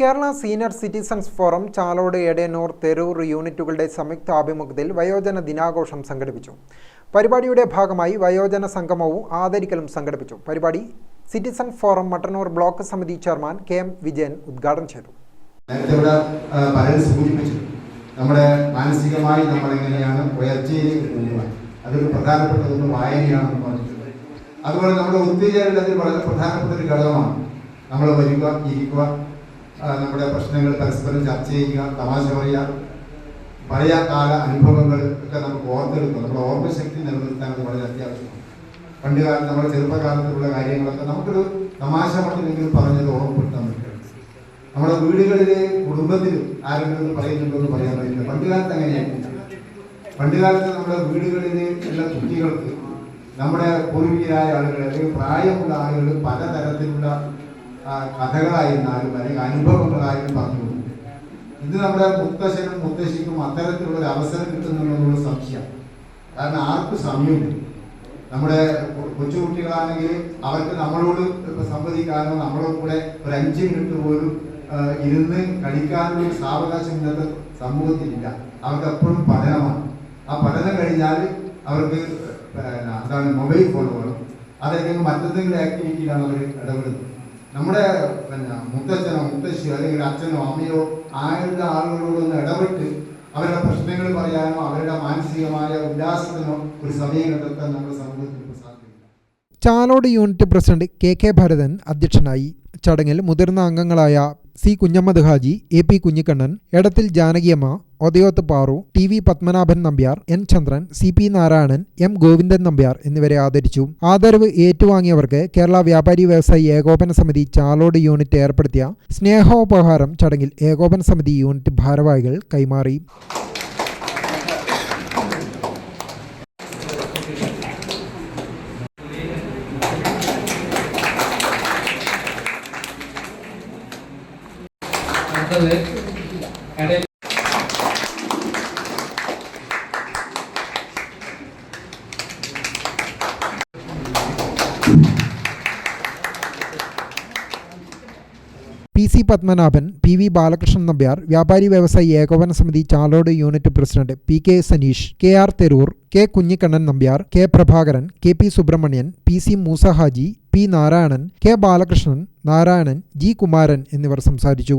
Kerala senior citizens forum Chalode Edayannur Theroor യൂണിറ്റുകളുടെ സംയുക്ത ആഭിമുഖ്യത്തിൽ വയോജന ദിനാഘോഷം സംഘടിപ്പിച്ചു. പരിപാടിയുടെ ഭാഗമായി വയോജന സംഗമവും ആദരിക്കലും സംഘടിപ്പിച്ചു. പരിപാടി സിറ്റിസൺ ഫോറം മട്ടന്നൂർ ബ്ലോക്ക് സമിതി ചെയർമാൻ കെ എം വിജയൻ ഉദ്ഘാടനം ചെയ്തു. നേരത്തെ ഇവിടെ പലരും സൂചിപ്പിച്ചു നമ്മുടെ മാനസികമായി നമ്മൾ എങ്ങനെയാണ് ഉയർച്ചയിലേക്ക് പോകുന്നത് അതൊരു പ്രധാനപ്പെട്ട ഒന്ന് വായനയാണെന്ന് പറഞ്ഞിട്ടുണ്ട്. അതുപോലെ നമ്മുടെ ഒത്തുചേരൽ അതിൽ വളരെ പ്രധാനപ്പെട്ട ഒരു ഘടകമാണ്. നമ്മൾ വരിക ഇരിക്കുക നമ്മുടെ പ്രശ്നങ്ങൾ പരസ്പരം ചർച്ച ചെയ്യുക തമാശ പറയുക പഴയ കാല അനുഭവങ്ങൾ ഒക്കെ നമുക്ക് ഓർത്തെടുക്കുക നമ്മുടെ ഓർമ്മശക്തി നിലനിർത്താൻ വളരെ അത്യാവശ്യമാണ്. പണ്ട് കാലത്ത് നമ്മുടെ ചെറുപ്പകാലത്തിലുള്ള കാര്യങ്ങളൊക്കെ നമുക്കൊരു തമാശ മട്ടിലെങ്കിലും പറഞ്ഞത് ഓർമ്മപ്പെടുത്താൻ പറ്റും. നമ്മുടെ വീടുകളിലെ കുടുംബത്തിലും ആരെങ്കിലും പറയുന്നുണ്ടോ എന്ന് പറയാൻ പറ്റില്ല. പണ്ട് കാലത്ത് അങ്ങനെയായിരുന്നു പണ്ട് കാലത്ത് നമ്മുടെ വീടുകളിലെ എല്ലാ കുട്ടികൾക്ക് നമ്മുടെ പൂർവികരായ ആളുകൾ അല്ലെങ്കിൽ പ്രായമുള്ള ആളുകൾ പലതരത്തിലുള്ള കഥകളായിരുന്നാലും അല്ലെങ്കിൽ അനുഭവങ്ങളായാലും പറഞ്ഞു ഇത് നമ്മുടെ മുത്തശ്ശനും മുത്തശ്ശിക്കും അത്തരത്തിലുള്ള ഒരു അവസരം കിട്ടുന്നുണ്ടെന്നുള്ള സംശയം. കാരണം ആർക്കും സമയമില്ല. നമ്മുടെ കൊച്ചുകുട്ടികളാണെങ്കിൽ അവർക്ക് നമ്മളോട് സംവദിക്കാനോ നമ്മളോട് കൂടെ ഒരു അഞ്ച് മിനിറ്റ് പോലും ഇരുന്ന് കളിക്കാനുള്ള സാവകാശം ഇന്നത്തെ സമൂഹത്തിലില്ല. അവർക്ക് എപ്പോഴും പഠനമാണ്. ആ പഠനം കഴിഞ്ഞാൽ അവർക്ക് എന്താണ് മൊബൈൽ ഫോണുകളും അതല്ലെങ്കിൽ മറ്റെന്തെങ്കിലും ആക്ടിവിറ്റിയിലാണ് അവർ ഇടപെടുന്നത്. നമ്മുടെ പിന്നെ മുത്തച്ഛനോ മുത്തശ്ശിയോ അല്ലെങ്കിൽ അച്ഛനോ അമ്മയോ ആയുള്ള ആളുകളോടൊന്ന് ഇടപെട്ട് അവരുടെ പ്രശ്നങ്ങൾ പറയാനോ അവരുടെ മാനസികമായ ഉല്ലാസത്തിനോ ഒരു സമയം കണ്ടെത്താൻ നമ്മുടെ സമൂഹത്തിൽ ഇപ്പോൾ Chalode unit president K K Bharathan അധ്യക്ഷനായി ചടങ്ങിൽ മുതിർന്ന അംഗങ്ങളായ C Kunhammad Haji A P Kunhikannan Edathil Janakiyamma Othayoth Paru T V Padmanabhan Nambiar N Chandran C P Narayanan M Govindan Nambiar എന്നിവരെ ആദരിച്ചു. ആദരവ് ഏറ്റുവാങ്ങിയവർക്ക് കേരള വ്യാപാരി വ്യവസായി ഏകോപന സമിതി ചാലോട് യൂണിറ്റ് ഏർപ്പെടുത്തിയ സ്നേഹോപഹാരം ചടങ്ങിൽ ഏകോപന സമിതി യൂണിറ്റ് ഭാരവാഹികൾ കൈമാറി. കടയിൽ P C Padmanabhan P V Balakrishnan Nambiar Vyapari Vyavasayi Ekopana Samithi Chalode unit president P K Saneesh K R Theroor K Kunhikannan Nambiar K Prabhakaran K P Subramanian P C Moosahaji P Narayanan K Balakrishnan Narayanan G Kumaran എന്നിവർ സംസാരിച്ചു.